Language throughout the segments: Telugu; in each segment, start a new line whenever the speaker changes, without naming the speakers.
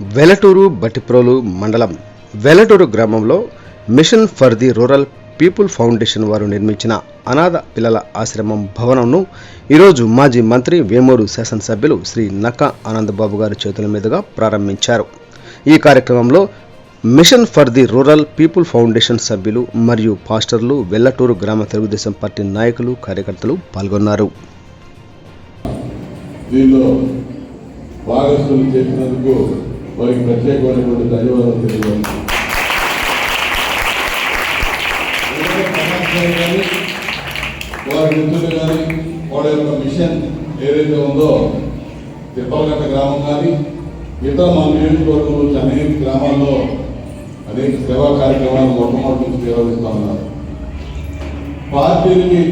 వెలటూరు బటిప్రోలు మండలం వెలటూరు గ్రామంలో mission for the rural people foundation వారు నిర్మించిన అనాథ పిల్లల ఆశ్రమం భవనంను ఈరోజు మాజీ మంత్రి వేమూరు శాసనసభ్యులు శ్రీ నక్కా ఆనందబాబు గారి చేతుల మీదుగా ప్రారంభించారు. ఈ కార్యక్రమంలో mission for the rural people foundation సభ్యులు మరియు పాస్టర్లు వెల్లటూరు గ్రామ తెలుగుదేశం పార్టీ నాయకులు కార్యకర్తలు పాల్గొన్నారు.
దీనిలో చేసినందుకు వారికి ప్రత్యేకమైనటువంటి ధన్యవాదాలు తెలియజేస్తున్నాను. వారి మిత్రులు కానీ వాళ్ళ యొక్క మిషన్ ఏదైతే ఉందో తిప్పలగట్ట గ్రామం కానీ ఇతర మా నియోజకవర్గంలో వచ్చే అనేక గ్రామాల్లో అనేక సేవా కార్యక్రమాలు మొట్టమొదటి నుంచి నిర్వహిస్తూ ఉన్నారు. పార్టీలకి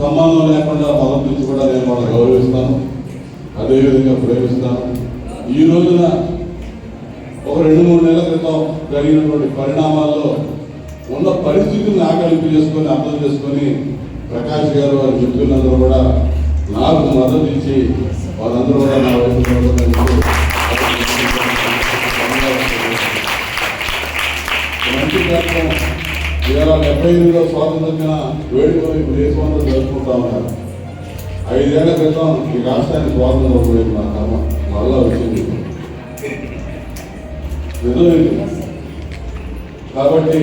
సంబంధం లేకుండా మొదటి నుంచి కూడా నేను వాళ్ళని గౌరవిస్తాను. అదేవిధంగా ప్రేమిస్తాను. ఈ రోజున ఒక రెండు మూడు నెలల క్రితం జరిగినటువంటి పరిణామాల్లో ఉన్న పరిస్థితులను ఆకలింపు చేసుకొని అర్థం చేసుకొని ప్రకాష్ గారు వారి మిత్రులందరూ కూడా నాకు మద్దతు ఇచ్చి వాళ్ళందరూ కూడా నా వైపు మంచి కార్యక్రమం ఇవాళ డెబ్బై ఎనిమిదిలో స్వాతంత్ర వేడుకలు ఇప్పుడు దేశంలో జరుపుకుంటా ఉన్నారు? ఐదేళ్ళ క్రితం ఈ రాష్ట్రానికి స్వాతంత్రం పోయింది మా కర్మ మళ్ళా వచ్చింది. నిజమైంది. కాబట్టి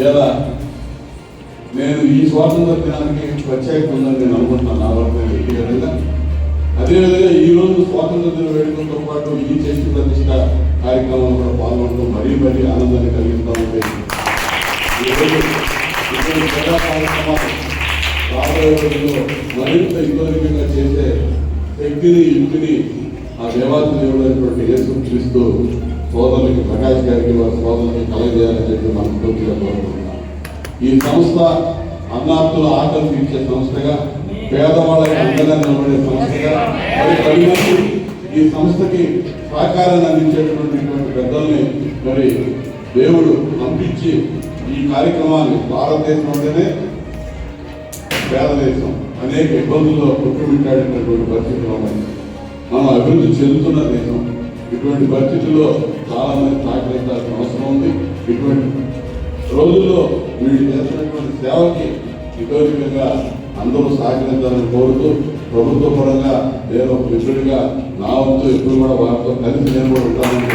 ఇలా నేను ఈ స్వాతంత్ర దినానికి ప్రత్యేకత ఉందని నేను అనుకుంటున్నాను నా వరకు వ్యక్తిగతంగా అదేవిధంగా ఈరోజు స్వాతంత్ర దిన వేడుకలతో పాటు ఈ చర్చి ప్రతిష్ట కార్యక్రమంలో కూడా పాల్గొనడం మరీ మరీ ఆనందాన్ని కలిగిస్తూ ఉంది ఈ రోజు ఇటువంటి కార్యక్రమాలు రాబోయే మరింత ఇంకొరికంగా చేసే శక్తిని ఇంటిని ఆ దేవాది దేవుడైనటువంటి యేసు క్రీస్తు సోదరులకి ప్రకాష్ గారికి వారి సోదరులకి కలగజేయాలని చెప్పి మనం పూర్తిగా కోరుకుంటున్నాం ఈ సంస్థ అన్నార్థుల ఆకలి తీర్చే సంస్థగా పేదవాళ్ళకి అండగా నిలబడే సంస్థగా మరి ఈ సంస్థకి సహకారాన్ని అందించేటటువంటి పెద్దల్ని మరి దేవుడు పంపించి ఈ కార్యక్రమాన్ని భారతదేశంలోనే పేద దేశం అనేక ఇబ్బందుల్లో కొట్టుమిట్టాడినటువంటి పరిస్థితులు ఉన్నాయి మనం అభివృద్ధి చెందుతున్న దేశం. ఇటువంటి పరిస్థితుల్లో చాలా మంది సహకరించాల్సిన అవసరం ఉంది. ఇటువంటి రోజుల్లో వీళ్ళు చేసినటువంటి సేవకి ఇతోరికంగా అందరూ సహకరించాలని కోరుతూ ప్రభుత్వ పరంగా నేను ఒక మిత్రుడిగా నా వంతు ఎప్పుడు కూడా వారితో కలిసి నేను కూడా ఉంటానని